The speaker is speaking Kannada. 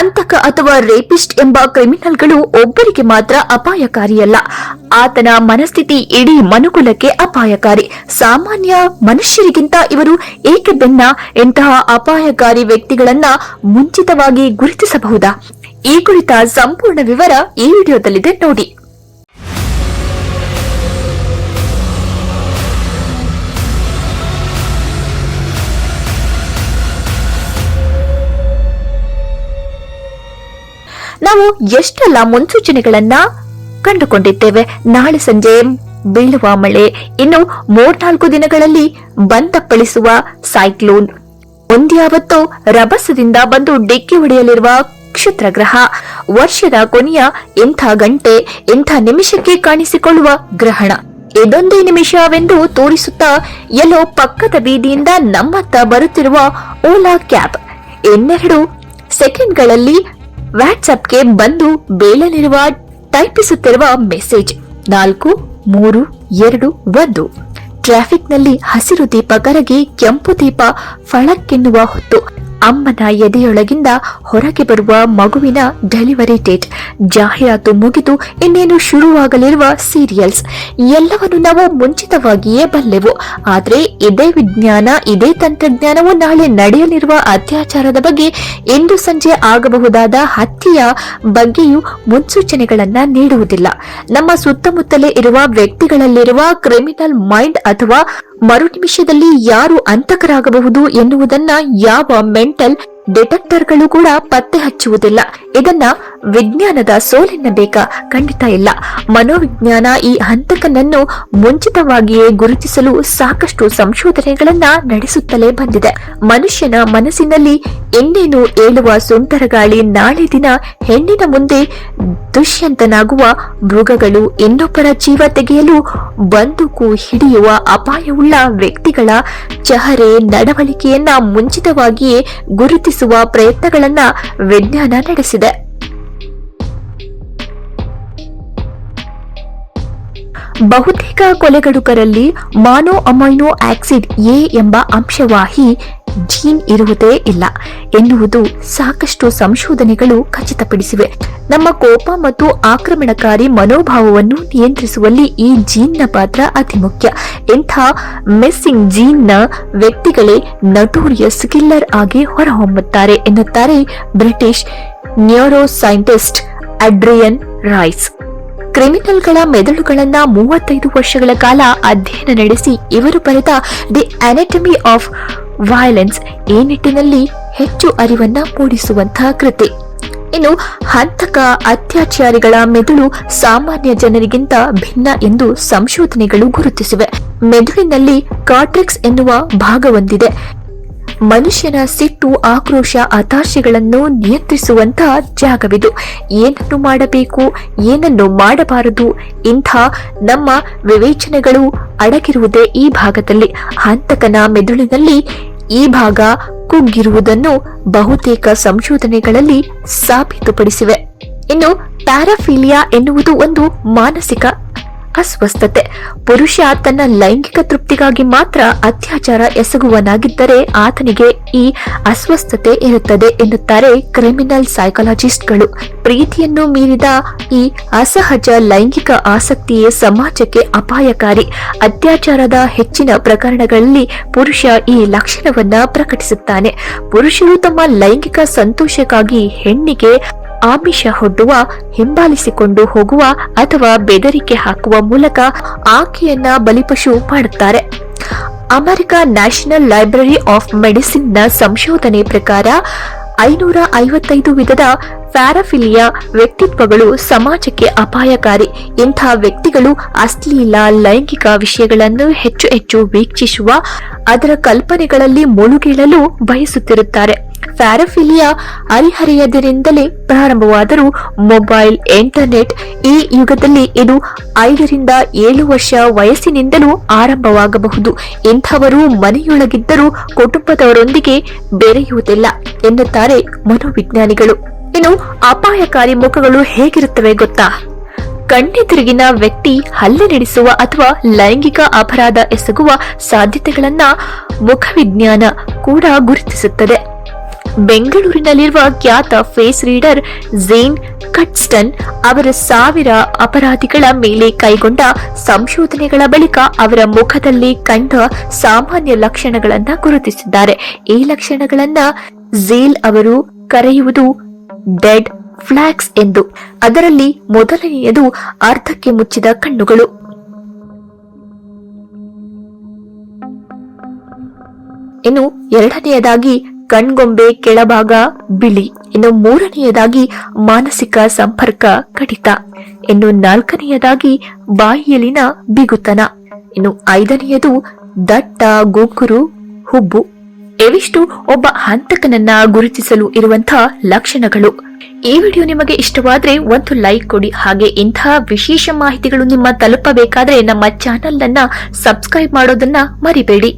ಹಂತಕ ಅಥವಾ ರೇಪಿಸ್ಟ್ ಎಂಬ ಕ್ರಿಮಿನಲ್ಗಳು ಒಬ್ಬರಿಗೆ ಮಾತ್ರ ಅಪಾಯಕಾರಿಯಲ್ಲ. ಆತನ ಮನಸ್ಥಿತಿ ಇಡೀ ಮನುಕುಲಕ್ಕೆ ಅಪಾಯಕಾರಿ. ಸಾಮಾನ್ಯ ಮನುಷ್ಯರಿಗಿಂತ ಇವರು ಏಕೆ ಬೆನ್ನ? ಇಂತಹ ಅಪಾಯಕಾರಿ ವ್ಯಕ್ತಿಗಳನ್ನ ಮುಂಚಿತವಾಗಿ ಗುರುತಿಸಬಹುದಾ? ಈ ಕುರಿತ ಸಂಪೂರ್ಣ ವಿವರ ಈ ವಿಡಿಯೋದಲ್ಲಿದೆ ನೋಡಿ. ನಾವು ಎಷ್ಟೆಲ್ಲ ಮುನ್ಸೂಚನೆಗಳನ್ನ ಕಂಡುಕೊಂಡಿದ್ದೇವೆ. ನಾಳೆ ಸಂಜೆ ಬೀಳುವ ಮಳೆ, ಇನ್ನು ಮೂರ್ನಾಲ್ಕು ದಿನಗಳಲ್ಲಿ ಬಂದಪ್ಪಳಿಸುವ ಸೈಕ್ಲೋನ್. ಒಂದ್ಯಾವತ್ತು ರಭಸದಿಂದ ಬಂದು ಡಿಕ್ಕಿ ಹೊಡೆಯಲಿರುವ ಕ್ಷುದ್ರಗ್ರಹ, ವರ್ಷದ ಕೊನೆಯ ಇಂಥ ಗಂಟೆ ಇಂಥ ನಿಮಿಷಕ್ಕೆ ಕಾಣಿಸಿಕೊಳ್ಳುವ ಗ್ರಹಣ. ಇದೊಂದೇ ನಿಮಿಷವೆಂದು ತೋರಿಸುತ್ತಾ ಎಲ್ಲೋ ಪಕ್ಕದ ಬೀದಿಯಿಂದ ನಮ್ಮತ್ತ ಬರುತ್ತಿರುವ ಓಲಾ ಕ್ಯಾಬ್. ಇನ್ನೆರಡು ಸೆಕೆಂಡ್ಗಳಲ್ಲಿ ವಾಟ್ಸ್ಆಪ್ಗೆ ಬಂದು ಬೇಳಲಿರುವ ಟೈಪಿಸುತ್ತಿರುವ ಮೆಸೇಜ್ ನಾಲ್ಕು, ಮೂರು, ಎರಡು, ಒಂದು. ಟ್ರಾಫಿಕ್ನಲ್ಲಿ ಹಸಿರು ದೀಪ ಕರಗಿ ಕೆಂಪು ದೀಪ ಫಳಕ್ಕೆನ್ನುವ ಹೊತ್ತು. ಅಮ್ಮನ ಎದೆಯೊಳಗಿಂದ ಹೊರಗೆ ಬರುವ ಮಗುವಿನ ಡೆಲಿವರಿ ಡೇಟ್ ಜಾಹೀರಾತು ಮುಗಿದು ಇನ್ನೇನು ಶುರುವಾಗಲಿರುವ ಸೀರಿಯಲ್ಸ್ ಎಲ್ಲವನ್ನು ನಾವು ಮುಂಚಿತವಾಗಿಯೇ ಬಲ್ಲೆವು. ಆದರೆ ಇದೇ ವಿಜ್ಞಾನ, ಇದೇ ತಂತ್ರಜ್ಞಾನವು ನಾಳೆ ನಡೆಯಲಿರುವ ಅತ್ಯಾಚಾರದ ಬಗ್ಗೆ ಇಂದು ಸಂಜೆ ಆಗಬಹುದಾದ ಹತ್ಯೆಯ ಬಗ್ಗೆಯೂ ಮುನ್ಸೂಚನೆಗಳನ್ನ ನೀಡುವುದಿಲ್ಲ. ನಮ್ಮ ಸುತ್ತಮುತ್ತಲೇ ಇರುವ ವ್ಯಕ್ತಿಗಳಲ್ಲಿರುವ ಕ್ರಿಮಿನಲ್ ಮೈಂಡ್ ಅಥವಾ ಮರು ನಿಮಿಷದಲ್ಲಿ ಯಾರು ಅಂತಕರಾಗಬಹುದು ಎನ್ನುವುದನ್ನ ಯಾವ ಮೆಂಟಲ್ ಡಿಟೆಕ್ಟರ್ಗಳು ಕೂಡ ಪತ್ತೆ ಹಚ್ಚುವುದಿಲ್ಲ. ಇದನ್ನ ವಿಜ್ಞಾನದ ಸೋಲೆನ್ನಬೇಕ ಖಂಡಿತ ಇಲ್ಲ. ಮನೋವಿಜ್ಞಾನ ಈ ಹಂತಕನನ್ನು ಮುಂಚಿತವಾಗಿಯೇ ಗುರುತಿಸಲು ಸಾಕಷ್ಟು ಸಂಶೋಧನೆಗಳನ್ನ ನಡೆಸುತ್ತಲೇ ಬಂದಿದೆ. ಮನುಷ್ಯನ ಮನಸ್ಸಿನಲ್ಲಿ ಇನ್ನೇನು ಏಳುವ ಸುಂದರ ಗಾಳಿ ನಾಳೆ ದಿನ ಹೆಣ್ಣಿನ ಮುಂದೆ ದುಷ್ಯಂತನಾಗುವ ಮೃಗಗಳು ಇನ್ನೊಬ್ಬರ ಜೀವ ತೆಗೆಯಲು ಬಂದೂಕು ಹಿಡಿಯುವ ಅಪಾಯವುಳ್ಳ ವ್ಯಕ್ತಿಗಳ ಚಹರೆ ನಡವಳಿಕೆಯನ್ನ ಮುಂಚಿತವಾಗಿಯೇ ಗುರುತಿಸುವ ಪ್ರಯತ್ನಗಳನ್ನ ವಿಜ್ಞಾನ ನಡೆಸಿದೆ. ಬಹುತೇಕ ಕೊಲೆಗಡುಕರಲ್ಲಿ ಮಾನೋ ಅಮೈನೋ ಆಕ್ಸಿಡ್ ಎ ಎಂಬ ಅಂಶವಾಹಿ ಜೀನ್ ಇರುವುದೇ ಇಲ್ಲ ಎನ್ನುವುದು ಸಾಕಷ್ಟು ಸಂಶೋಧನೆಗಳು ಖಚಿತಪಡಿಸಿವೆ. ನಮ್ಮ ಕೋಪ ಮತ್ತು ಆಕ್ರಮಣಕಾರಿ ಮನೋಭಾವವನ್ನು ನಿಯಂತ್ರಿಸುವಲ್ಲಿ ಈ ಜೀನ್ನ ಪಾತ್ರ ಅತಿ ಮುಖ್ಯ. ಇಂಥ ಮಿಸ್ಸಿಂಗ್ ಜೀನ್ನ ವ್ಯಕ್ತಿಗಳೇ ನಟೋರಿಯಸ್ ಕಿಲ್ಲರ್ ಆಗಿ ಹೊರಹೊಮ್ಮುತ್ತಾರೆ ಎನ್ನುತ್ತಾರೆ British neuroscientist Adrian Raine. ಕ್ರಿಮಿನಲ್ಗಳ ಮೆದುಳುಗಳನ್ನ ಮೂವತ್ತೈದು ವರ್ಷಗಳ ಕಾಲ ಅಧ್ಯಯನ ನಡೆಸಿ ಇವರು ಬರೆದ ದಿ ಅನಾಟಮಿ ಆಫ್ ವೈಲೆನ್ಸ್ ಈ ನಿಟ್ಟಿನಲ್ಲಿ ಹೆಚ್ಚು ಅರಿವನ್ನ ಮೂಡಿಸುವಂತಹ ಕೃತಿ. ಇನ್ನು ಹಂತಕ ಅತ್ಯಾಚಾರಿಗಳ ಮೆದುಳು ಸಾಮಾನ್ಯ ಜನರಿಗಿಂತ ಭಿನ್ನ ಎಂದು ಸಂಶೋಧನೆಗಳು ಗುರುತಿಸಿವೆ. ಮೆದುಳಿನಲ್ಲಿ ಕಾಟ್ರಿಕ್ಸ್ ಎನ್ನುವ ಭಾಗವೊಂದಿದೆ ಮನುಷ್ಯನ ಸಿಟ್ಟು, ಆಕ್ರೋಶ, ಹತಾಶೆಗಳನ್ನು ನಿಯಂತ್ರಿಸುವಂತಹ ಜಾಗವಿದು. ಏನನ್ನು ಮಾಡಬೇಕು, ಏನನ್ನು ಮಾಡಬಾರದು, ಇಂಥ ನಮ್ಮ ವಿವೇಚನೆಗಳು ಅಡಗಿರುವುದೇ ಈ ಭಾಗದಲ್ಲಿ. ಹಂತಕನ ಮೆದುಳಿನಲ್ಲಿ ಈ ಭಾಗ ಕುಗ್ಗಿರುವುದನ್ನು ಬಹುತೇಕ ಸಂಶೋಧನೆಗಳಲ್ಲಿ ಸಾಬೀತುಪಡಿಸಿವೆ. ಇನ್ನು ಪ್ಯಾರಾಫೀಲಿಯಾ ಎನ್ನುವುದು ಒಂದು ಮಾನಸಿಕ ಅಸ್ವಸ್ಥತೆ. ಪುರುಷ ತನ್ನ ಲೈಂಗಿಕ ತೃಪ್ತಿಗಾಗಿ ಮಾತ್ರ ಅತ್ಯಾಚಾರ ಎಸಗುವನಾಗಿದ್ದರೆ ಆತನಿಗೆ ಈ ಅಸ್ವಸ್ಥತೆ ಇರುತ್ತದೆ ಎನ್ನುತ್ತಾರೆ ಕ್ರಿಮಿನಲ್ ಸೈಕಾಲಜಿಸ್ಟ್ಗಳು. ಪ್ರೀತಿಯನ್ನು ಮೀರಿದ ಈ ಅಸಹಜ ಲೈಂಗಿಕ ಆಸಕ್ತಿಯೇ ಸಮಾಜಕ್ಕೆ ಅಪಾಯಕಾರಿ. ಅತ್ಯಾಚಾರದ ಹೆಚ್ಚಿನ ಪ್ರಕರಣಗಳಲ್ಲಿ ಪುರುಷ ಈ ಲಕ್ಷಣವನ್ನ ಪ್ರಕಟಿಸುತ್ತಾನೆ. ಪುರುಷರು ತಮ್ಮ ಲೈಂಗಿಕ ಸಂತೋಷಕ್ಕಾಗಿ ಹೆಣ್ಣಿಗೆ ಆಮಿಷ ಹೊಡ್ಡುವ, ಹಿಂಬಾಲಿಸಿಕೊಂಡು ಹೋಗುವ ಅಥವಾ ಬೆದರಿಕೆ ಹಾಕುವ ಮೂಲಕ ಆಕೆಯನ್ನ ಬಲಿಪಶು ಮಾಡುತ್ತಾರೆ. ಅಮೆರಿಕ ನ್ಯಾಷನಲ್ ಲೈಬ್ರರಿ ಆಫ್ ಮೆಡಿಸಿನ್ನ ಸಂಶೋಧನೆ ಪ್ರಕಾರ ಐನೂರ ಐವತ್ತೈದು ವಿಧದ ಪ್ಯಾರಾಫಿಲಿಯಾ ವ್ಯಕ್ತಿತ್ವಗಳು ಸಮಾಜಕ್ಕೆ ಅಪಾಯಕಾರಿ. ಇಂಥ ವ್ಯಕ್ತಿಗಳು ಅಶ್ಲೀಲ ಲೈಂಗಿಕ ವಿಷಯಗಳನ್ನು ಹೆಚ್ಚು ಹೆಚ್ಚು ವೀಕ್ಷಿಸುವ, ಅದರ ಕಲ್ಪನೆಗಳಲ್ಲಿ ಮುಳುಗೀಳಲು ಬಯಸುತ್ತಿರುತ್ತಾರೆ. ಪ್ಯಾರಾಫಿಲಿಯಾ ಅರಿಹರಿಯದರಿಂದಲೇ ಪ್ರಾರಂಭವಾದರೂ ಮೊಬೈಲ್, ಇಂಟರ್ನೆಟ್ ಈ ಯುಗದಲ್ಲಿ ಇದು ಐದರಿಂದ ಏಳು ವರ್ಷ ವಯಸ್ಸಿನಿಂದಲೂ ಆರಂಭವಾಗಬಹುದು. ಇಂಥವರು ಮನೆಯೊಳಗಿದ್ದರೂ ಕುಟುಂಬದವರೊಂದಿಗೆ ಬೆರೆಯುವುದಿಲ್ಲ ಎನ್ನುತ್ತಾರೆ ಮನೋವಿಜ್ಞಾನಿಗಳು. ಇನ್ನು ಅಪಾಯಕಾರಿ ಮುಖಗಳು ಹೇಗಿರುತ್ತವೆ ಗೊತ್ತಾ? ಕಣ್ಣೆದುರಿಗಿನ ವ್ಯಕ್ತಿ ಹಲ್ಲೆ ನಡೆಸುವ ಅಥವಾ ಲೈಂಗಿಕ ಅಪರಾಧ ಎಸಗುವ ಸಾಧ್ಯತೆಗಳನ್ನ ಮುಖವಿಜ್ಞಾನ ಕೂಡ ಗುರುತಿಸುತ್ತದೆ. ಬೆಂಗಳೂರಿನಲ್ಲಿರುವ ಖ್ಯಾತ ಫೇಸ್ ರೀಡರ್ ಝೇನ್ ಕಟ್ಸ್ಟನ್ ಅವರ ಸಾವಿರ ಅಪರಾಧಿಗಳ ಮೇಲೆ ಕೈಗೊಂಡ ಸಂಶೋಧನೆಗಳ ಬಳಿಕ ಅವರ ಮುಖದಲ್ಲಿ ಕಂಡ ಸಾಮಾನ್ಯ ಲಕ್ಷಣಗಳನ್ನ ಗುರುತಿಸಿದ್ದಾರೆ. ಈ ಲಕ್ಷಣಗಳನ್ನ ಝೇಲ್ ಅವರು ಕರೆಯುವುದು ಡೆಡ್ ಫ್ಲಾಕ್ಸ್ ಎಂದು. ಅದರಲ್ಲಿ ಮೊದಲನೆಯದು ಅರ್ಧಕ್ಕೆ ಮುಚ್ಚಿದ ಕಣ್ಣುಗಳು. ಇನ್ನು ಎರಡನೆಯದಾಗಿ ಕಣ್ಗೊಂಬೆ ಕೆಳಭಾಗ ಬಿಳಿ. ಇನ್ನು ಮೂರನೆಯದಾಗಿ ಮಾನಸಿಕ ಸಂಪರ್ಕ ಕಡಿತ. ಇನ್ನು ನಾಲ್ಕನೆಯದಾಗಿ ಬಾಯಿಯಲ್ಲಿನ ಬಿಗುತನ. ಇನ್ನು ಐದನೆಯದು ದಟ್ಟ ಗೋಕುರು ಹುಬ್ಬು. ಇವಿಷ್ಟು ಒಬ್ಬ ಹಂತಕನನ್ನ ಗುರುತಿಸಲು ಇರುವಂತಹ ಲಕ್ಷಣಗಳು. ಈ ವಿಡಿಯೋ ನಿಮಗೆ ಇಷ್ಟವಾದ್ರೆ ಒಂದು ಲೈಕ್ ಕೊಡಿ. ಹಾಗೆ ಇಂತಹ ವಿಶೇಷ ಮಾಹಿತಿಗಳು ನಿಮ್ಮ ತಲುಪಬೇಕಾದ್ರೆ ನಮ್ಮ ಚಾನೆಲ್ ಅನ್ನ ಸಬ್ಸ್ಕ್ರೈಬ್ ಮಾಡೋದನ್ನ ಮರಿಬೇಡಿ.